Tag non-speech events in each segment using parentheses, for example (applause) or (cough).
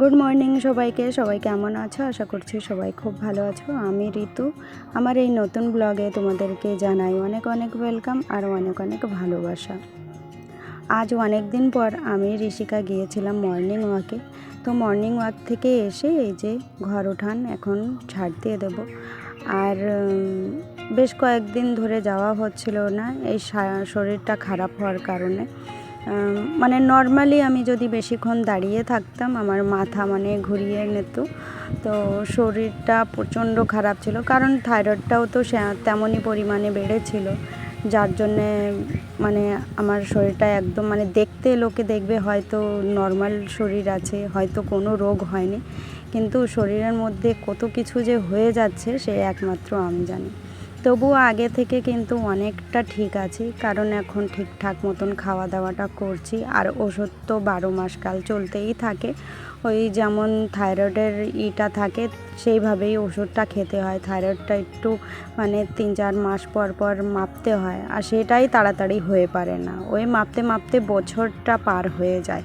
Good morning সবাইকে। সবাই কেমন আছো? আশা করছি সবাই খুব ভালো আছো। আমি ঋতু। আমার এই নতুন ব্লগে তোমাদেরকে জানাই অনেক অনেক ওয়েলকাম আর অনেক অনেক ভালোবাসা। আজ অনেক দিন পর আমি ঋষিকা গিয়েছিলাম মর্নিং ওয়াকে তো মর্নিং ওয়াক থেকে এসে এই যে ঘর উঠান এখন ছাড় দিয়ে দেবো। আর বেশ কয়েকদিন ধরে যাওয়া হচ্ছিল না। এই শরীরটা খারাপ হওয়ার কারণে। মানে নর্মালি আমি যদি বেশিক্ষণ দাঁড়িয়ে থাকতাম, আমার মাথা মানে ঘুরিয়ে নিত। তো শরীরটা প্রচণ্ড খারাপ ছিল, কারণ থাইরয়েডটাও তো তেমনই পরিমাণে বেড়েছিল। যার জন্যে মানে আমার শরীরটা একদম মানে দেখতে লোকে দেখবে হয়তো নর্মাল শরীর আছে, হয়তো কোনো রোগ হয়নি। কিন্তু শরীরের মধ্যে কত কিছু যে হয়ে যাচ্ছে, সে একমাত্র আমি জানি। তবুও আগে থেকে কিন্তু অনেকটা ঠিক আছি, কারণ এখন ঠিকঠাক মতন খাওয়া দাওয়াটা করছি। আর ওষুধ তো বারো মাস কাল চলতেই থাকে। ওই যেমন থাইরয়েডের ইটা থাকে, সেইভাবেই ওষুধটা খেতে হয়। থাইরয়েডটা একটু মানে তিন চার মাস পর পর মাপতে হয়। আর সেটাই তাড়াতাড়ি হয়ে পারে না। ওই মাপতে মাপতে বছরটা পার হয়ে যায়।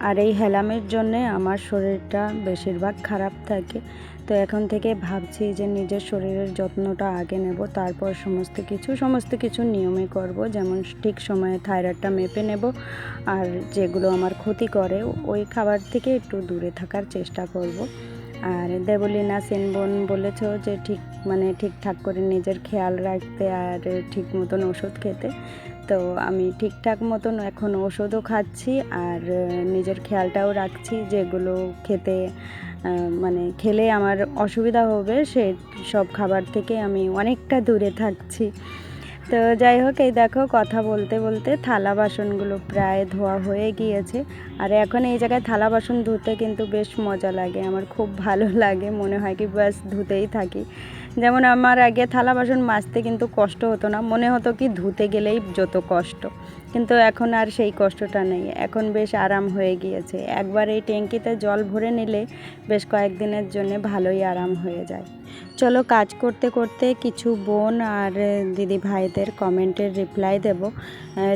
আর এই হেলামের জন্যে আমার শরীরটা বেশিরভাগ খারাপ থাকে। তো এখন থেকে ভাবছি যে নিজের শরীরের যত্নটা আগে নেব, তারপর সমস্ত কিছু সমস্ত কিছু নিয়মে করব। যেমন ঠিক সময়ে থাইরয়েডটা মেপে নেব, আর যেগুলো আমার ক্ষতি করে ওই খাবার থেকে একটু দূরে থাকার চেষ্টা করব। আর দেবলীনা সেনবন বলেছ যে ঠিক মানে ঠিকঠাক করে নিজের খেয়াল রাখতে আর ঠিক মতন ওষুধ খেতে। তো আমি ঠিকঠাক মতন এখন ওষুধও খাচ্ছি আর নিজের খেয়ালটাও রাখছি যেগুলো খেতে মানে খেলে আমার অসুবিধা হবে সে সব খাবার থেকে আমি অনেকটা দূরে থাকছি। তো যাই হোক, এই দেখো কথা বলতে বলতে থালা বাসনগুলো প্রায় ধোয়া হয়ে গিয়েছে। আর এখন এই জায়গায় থালা বাসন ধুতে কিন্তু বেশ মজা লাগে, আমার খুব ভালো লাগে, মনে হয় কি ব্যাস ধুতেই থাকি। যেমন আমার আগে থালা বাসন মাজতে কিন্তু কষ্ট হতো না, মনে হতো কি ধুতে গেলেই যত কষ্ট। কিন্তু এখন আর সেই কষ্টটা নেই। এখন বেশ আরাম হয়ে গিয়েছে। একবার এই ট্যাঙ্কিতে জল ভরে নিলে বেশ কয়েকদিনের জন্য ভালোই আরাম হয়ে যায়। চলো কাজ করতে করতে কিছু বোন আর দিদি ভাইদের কমেন্টের রিপ্লাই দেব।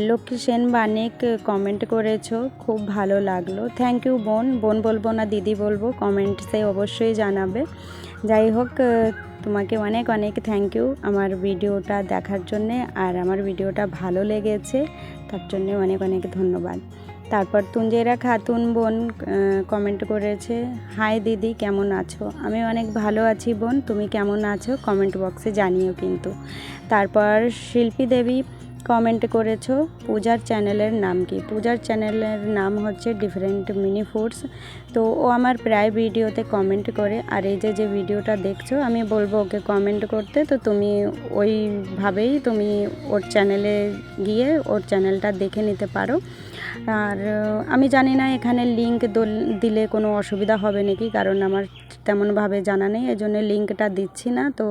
লক্ষ্মী সেন বানিক কমেন্ট করেছ, খুব ভালো লাগল। থ্যাংক ইউ বোন। বোন বলব না, দিদি বলব, কমেন্টসে অবশ্যই জানাবে। যাই হোক তোমাকে অনেক অনেক থ্যাংক ইউ আমার ভিডিওটা দেখার জন্যে। আর আমার ভিডিওটা ভালো লেগেছে। তার জন্যে অনেক অনেক ধন্যবাদ। তারপর তুঞ্জেরা খাতুন বোন কমেন্ট করেছে হাই দিদি, কেমন আছো? আমি অনেক ভালো আছি বোন, তুমি কেমন আছো? কমেন্ট বক্সে জানিও কিন্তু। তারপর শিল্পী দেবী কমেন্ট করেছ, পূজার চ্যানেলের নাম কি? পূজার চ্যানেলের নাম হচ্ছে ডিফারেন্ট মিনি ফুডস তো ও আমার প্রায় ভিডিওতে কমেন্ট করে, আর এই যে যে ভিডিওটা দেখছ, আমি বলব ওকে কমেন্ট করতে। তো তুমি ওইভাবেই তুমি ওর চ্যানেলে গিয়ে ওর চ্যানেলটা দেখে নিতে পারো। আর আমি জানি না এখানে লিঙ্ক দিলে কোনো অসুবিধা হবে নাকি, কারণ আমার তেমনভাবে জানা নেই এই জন্য লিঙ্কটা দিচ্ছি না, তো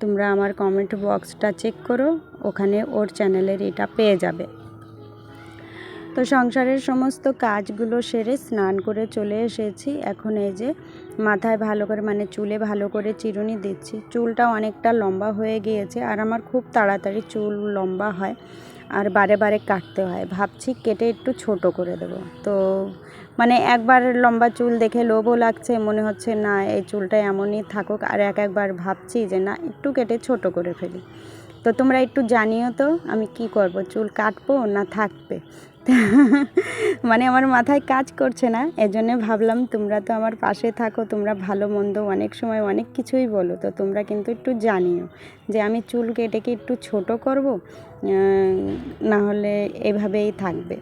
তোমরা আমার কমেন্ট বক্সটা চেক করো, ওখানে ওর চ্যানেলের এটা পেয়ে যাবে। তো সংসারের সমস্ত কাজগুলো সেরে স্নান করে চলে এসেছি, এখন এই যে মাথায় ভালো করে মানে চুলে ভালো করে চিরুনি দিচ্ছি, চুলটা অনেকটা লম্বা হয়ে গিয়েছে, আর আমার খুব তাড়াতাড়ি চুল লম্বা হয়। আর বারে বারে কাটতে হয়। ভাবছি কেটে একটু ছোট করে দেব। তো মানে একবার লম্বা চুল দেখে লোভও লাগছে, মনে হচ্ছে না এই চুলটা এমনই থাকুক। আর এক একবার ভাবছি যে না, একটু কেটে ছোট করে ফেলি। তো তোমরা একটু জানিও তো আমি কি করব? চুল কাটবো না থাকবে? (laughs) মানে আমার মাথায় কাজ করছে না, এজন্য ভাবলাম তোমরা তো আমার পাশে থাকো, তোমরা ভালো মন্দ অনেক সময় অনেক কিছুই বলো, তো তোমরা কিন্তু একটু জানিও যে আমি চুল কেটে কি একটু ছোট করব না হলে এভাবেই থাকবে।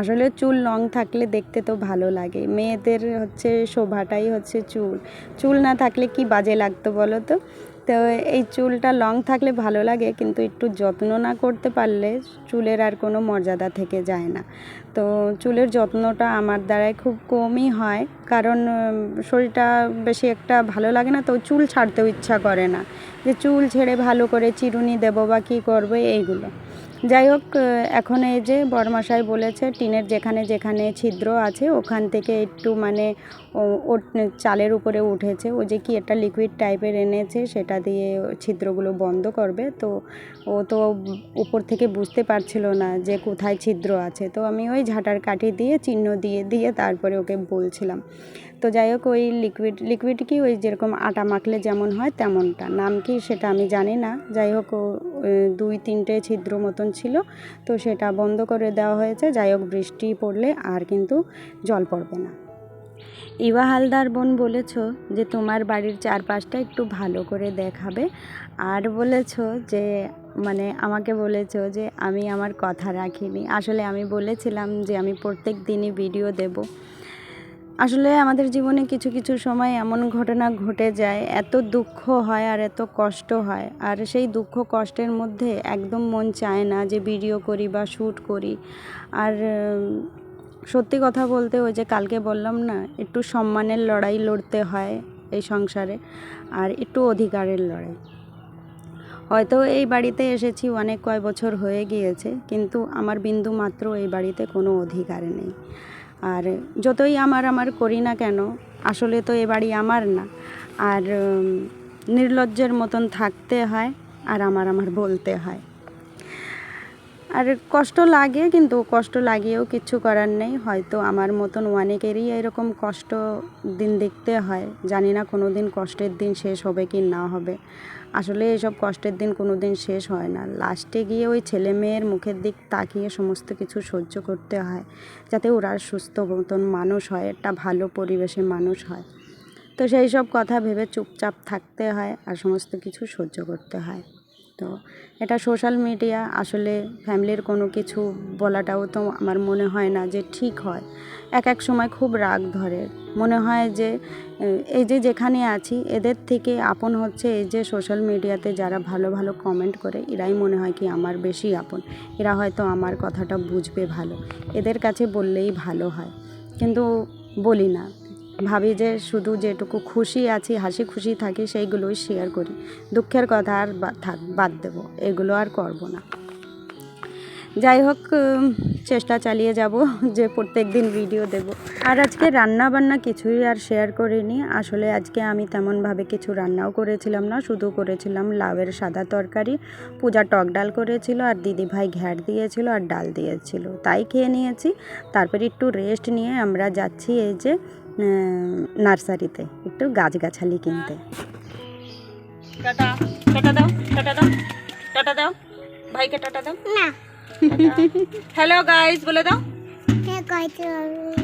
আসলে চুল লং থাকলে দেখতে তো ভালো লাগে, মেয়েদের হচ্ছে শোভাটাই হচ্ছে চুল চুল না থাকলে কি বাজে লাগতো বলো তো? তো এই চুলটা লং থাকলে ভালো লাগে, কিন্তু একটু যত্ন না করতে পারলে চুলের আর কোনো মর্যাদা থেকে যায় না। তো চুলের যত্নটা আমার দ্বারাই খুব কমই হয়, কারণ শরীরটা বেশি একটা ভালো লাগে না, তো চুল ছাড়তেও ইচ্ছা করে না। যে চুল ছেড়ে ভালো করে চিরুনি দেবো বা কী করব, এইগুলো। যাই হোক এখন এই যে বরমাশাই বলেছে, টিনের যেখানে যেখানে ছিদ্র আছে, ওখান থেকে একটু মানে ওর চালের উপরে উঠেছে। ও যে কি একটা লিকুইড টাইপের এনেছে, সেটা দিয়ে ছিদ্রগুলো বন্ধ করবে। তো ও তো উপর থেকে বুঝতে পারছিল না যে কোথায় ছিদ্র আছে। তো আমি ওই ঝাঁটার কাঠি দিয়ে চিহ্ন দিয়ে দিয়ে তারপরে ওকে বলছিলাম। তো যাই হোক, ওই লিকুইড লিকুইড কি ওই যেরকম আটা মাখলে যেমন হয় তেমনটা। নাম কি সেটা আমি জানি না। যাই হোক দুই তিনটে ছিদ্র মতন ছিল, তো সেটা বন্ধ করে দেওয়া হয়েছে। যাই হোক, বৃষ্টি পড়লে আর কিন্তু জল পড়বে না। ইভা হালদার বোন বলেছ যে, তোমার বাড়ির চারপাশটা একটু ভালো করে দেখাবে। আর বলেছ যে মানে আমাকে বলেছ যে, আমি আমার কথা রাখিনি। আসলে আমি বলেছিলাম যে, আমি প্রত্যেক দিনই ভিডিও দেব। আসলে আমাদের জীবনে কিছু কিছু সময় এমন ঘটনা ঘটে যায়, এত দুঃখ হয় আর এত কষ্ট হয়। আর সেই দুঃখ, কষ্টের মধ্যে একদম মন চায় না যে ভিডিও করি বা শ্যুট করি। আর সত্যি কথা বলতে ওই যে কালকে বললাম না, একটু সম্মানের লড়াই লড়তে হয় এই সংসারে, আর একটু অধিকারের লড়াই। হয়তো এই বাড়িতে এসেছি অনেক কয় বছর হয়ে গিয়েছে, কিন্তু আমার বিন্দু মাত্র এই বাড়িতে কোনো অধিকার নেই। আর যতই আমার আমার করি না কেন, আসলে তো এ বাড়ি আমার না। আর নির্লজ্জের মতন থাকতে হয় আর আমার আমার বলতে হয়। আর কষ্ট লাগে, কিন্তু কষ্ট লাগিয়েও কিছু করার নেই। হয়তো আমার মতন অনেকেরই এরকম কষ্ট দিন দেখতে হয়। জানি না কোনো দিন কষ্টের দিন শেষ হবে কি না হবে। আসলে এসব কষ্টের দিন কোনো দিন শেষ হয় না। লাস্টে গিয়ে ওই ছেলে মেয়ের মুখের দিক তাকিয়ে সমস্ত কিছু সহ্য করতে হয়, যাতে ওরা সুস্থ মতন মানুষ হয়, একটা ভালো পরিবেশে মানুষ হয়। তো সেই সব কথা ভেবে চুপচাপ থাকতে হয় আর সমস্ত কিছু সহ্য করতে হয়। তো এটা সোশ্যাল মিডিয়া আসলে ফ্যামিলির কোনো কিছু বলাটাও তো আমার মনে হয় না যে ঠিক হয়। এক এক সময় খুব রাগ ধরে। মনে হয় যে এই যে যেখানে আছি, এদের থেকে আপন হচ্ছে এই যে সোশ্যাল মিডিয়াতে যারা ভালো ভালো কমেন্ট করে, এরাই মনে হয় কি আমার বেশি আপন। এরা হয়তো আমার কথাটা বুঝবে ভালো। এদের কাছে বললেই ভালো হয়। কিন্তু বলি না। ভাবি যে শুধু যেটুকু খুশি আছি, হাসি খুশি থাকি, সেইগুলোই শেয়ার করি। দুঃখের কথা আর থাক, বাদ দেবো। এগুলো আর করব না। যাই হোক চেষ্টা চালিয়ে যাব, (laughs) যে প্রত্যেক দিন ভিডিও দেব। আর আজকে রান্না বান্না কিছুই আর শেয়ার করিনি। আসলে আজকে আমি তেমনভাবে কিছু রান্নাও করেছিলাম না, শুধু করেছিলাম লাউয়ের সাদা তরকারি, পূজা টক ডাল করেছিল, আর দিদি ভাই ঘ্যাট দিয়েছিল, আর ডাল দিয়েছিল। তাই খেয়ে নিয়েছি। তারপরে একটু রেস্ট নিয়ে আমরা যাচ্ছি এই যে নার্সারিতে একটু গাছগাছালি কিনতে। টাটা টাটা দাও টাটা দাও টাটা দাও। ভাইকে টাটা দাও। না। হ্যালো গাইস বলে দাও।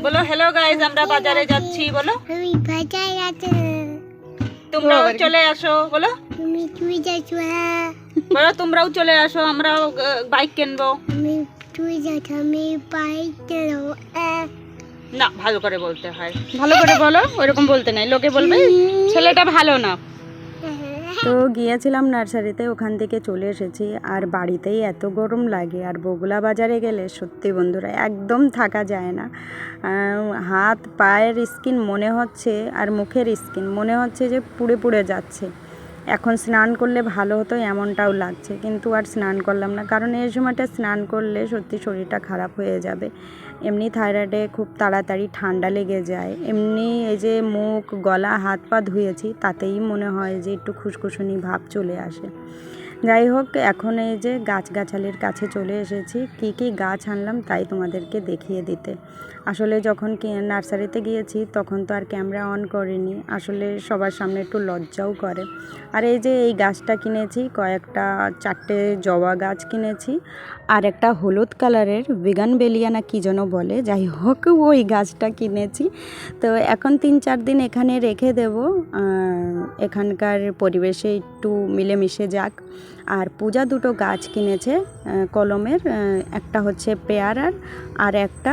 বলো হ্যালো গাইস আমরা বাজারে যাচ্ছি বলো। তোমরাও চলে আসো বলো। তুমি তুই যাচ্ছ বলো তোমরাও চলে আসো আমরাও বাইক কিনবো। আমি তুই যাচ্ছ আমি বাইক না ভালো করে বলতে হয়। ভালো করে বলো ওইরকম বলতে নাই। লোকে বলবে ছেলেটা ভালো না। তো গিয়েছিলাম নার্সারিতে ওখান থেকে চলে এসেছি। আর বাড়িতেই এত গরম লাগে আর বগুলা বাজারে গেলে সত্যি বন্ধুরা একদম থাকা যায় না। হাত পায়ের স্কিন মনে হচ্ছে আর মুখের স্কিন মনে হচ্ছে যে পুড়ে পুড়ে যাচ্ছে। এখন স্নান করলে ভালো হতো, এমনটাও লাগছে। কিন্তু আর স্নান করলাম না। কারণ এই সময়টা স্নান করলে সত্যি শরীরটা খারাপ হয়ে যাবে। এমনি থাইরয়েডে খুব তাড়াতাড়ি ঠান্ডা লেগে যায়। এমনি এই যে মুখ, গলা, হাত পা ধুয়েছি, তাতেই মনে হয় যে একটু খুশখুশুনি ভাব চলে আসে। যাই হোক, এখন এই যে গাছগাছালির কাছে চলে এসেছি। কি কি গাছ আনলাম তাই তোমাদেরকে দেখিয়ে দিতে। আসলে যখন নার্সারিতে গিয়েছি তখন তো আর ক্যামেরা অন করিনি। আসলে সবার সামনে একটু লজ্জাও করে। আর এই যে এই গাছটা কিনেছি, কয়েকটা, চারটে জবা গাছ কিনেছি। আর একটা হলুদ কালারের ভিগান বেলিয়া না কী যেন বলে, যাই হোক, ওই গাছটা কিনেছি। তো এখন তিন চার দিন এখানে রেখে দেব। এখানকার পরিবেশে একটু মিলেমিশে যাক। আর পূজা দুটো গাছ কিনেছে কলমের একটা হচ্ছে পেয়ারার আর একটা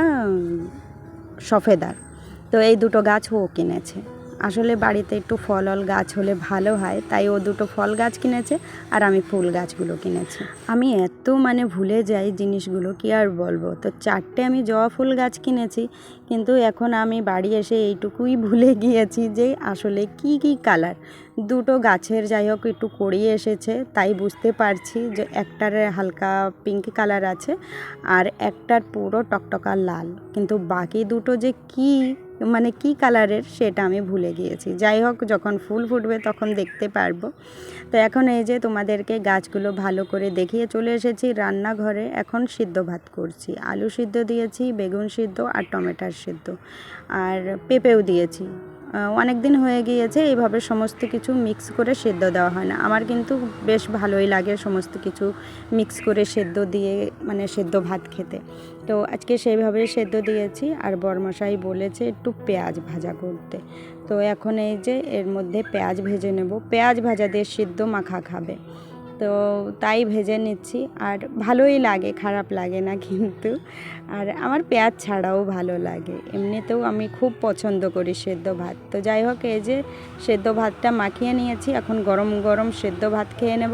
সফেদার। তো এই দুটো গাছ ও কিনেছে। আসলে বাড়িতে একটু ফলল গাছ হলে ভালো হয়, তাই ও দুটো ফল গাছ কিনেছে আর আমি ফুল গাছগুলো কিনেছি। আমি এত মানে ভুলে যাই জিনিসগুলো, কি আর বলব? তো চারটে আমি জবা ফুল গাছ কিনেছি, কিন্তু এখন আমি বাড়ি এসে এইটুকুই ভুলে গিয়েছি যে আসলে কি কি কালার। দুটো গাছের যাই হোক একটু করিয়ে এসেছে, তাই বুঝতে পারছি যে একটার হালকা পিঙ্ক কালার আছে আর একটার পুরো টকটকা লাল। কিন্তু বাকি দুটো যে কি মানে কি কালারের সেটা আমি ভুলে গিয়েছি। যাই হোক, যখন ফুল ফুটবে তখন দেখতে পারব। তো এখন এই যে তোমাদেরকে গাছগুলো ভালো করে দেখিয়ে চলে এসেছি রান্নাঘরে। এখন সিদ্ধ ভাত করছি। আলু সিদ্ধ দিয়েছি, বেগুন সিদ্ধ আর টমেটার সিদ্ধ। আর পেঁপেও দিয়েছি। অনেক দিন হয়ে গিয়েছে, এইভাবে সমস্ত কিছু মিক্স করে সেদ্ধ দেওয়া হয় না। আমার কিন্তু বেশ ভালোই লাগে সমস্ত কিছু মিক্স করে সেদ্ধ দিয়ে মানে সেদ্ধ ভাত খেতে। তো আজকে সেইভাবেই সেদ্ধ দিয়েছি, আর বরমশাই বলেছে একটু পেঁয়াজ ভাজা করতে। তো এখন এই যে এর মধ্যে পেঁয়াজ ভেজে নেব। পেঁয়াজ ভাজা দিয়ে সিদ্ধ মাখা খাবে। তো তাই ভেজে নিচ্ছি। আর ভালোই লাগে, খারাপ লাগে না কিন্তু। আর আমার পেঁয়াজ ছাড়াও ভালো লাগে। এমনিতেও আমি খুব পছন্দ করি সেদ্ধ ভাত। তো যাই হোক, এই যে সেদ্ধ ভাতটা মাখিয়ে নিয়েছি, এখন গরম গরম সেদ্ধ ভাত খেয়ে নেব।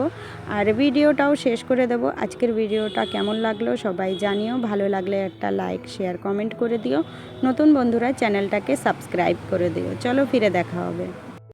আর ভিডিওটাও শেষ করে দেব। আজকের ভিডিওটা কেমন লাগল সবাই জানিও। ভালো লাগলে একটা লাইক, শেয়ার, কমেন্ট করে দিও। নতুন বন্ধুরা চ্যানেলটাকে সাবস্ক্রাইব করে দিও। চলো ফিরে দেখা হবে।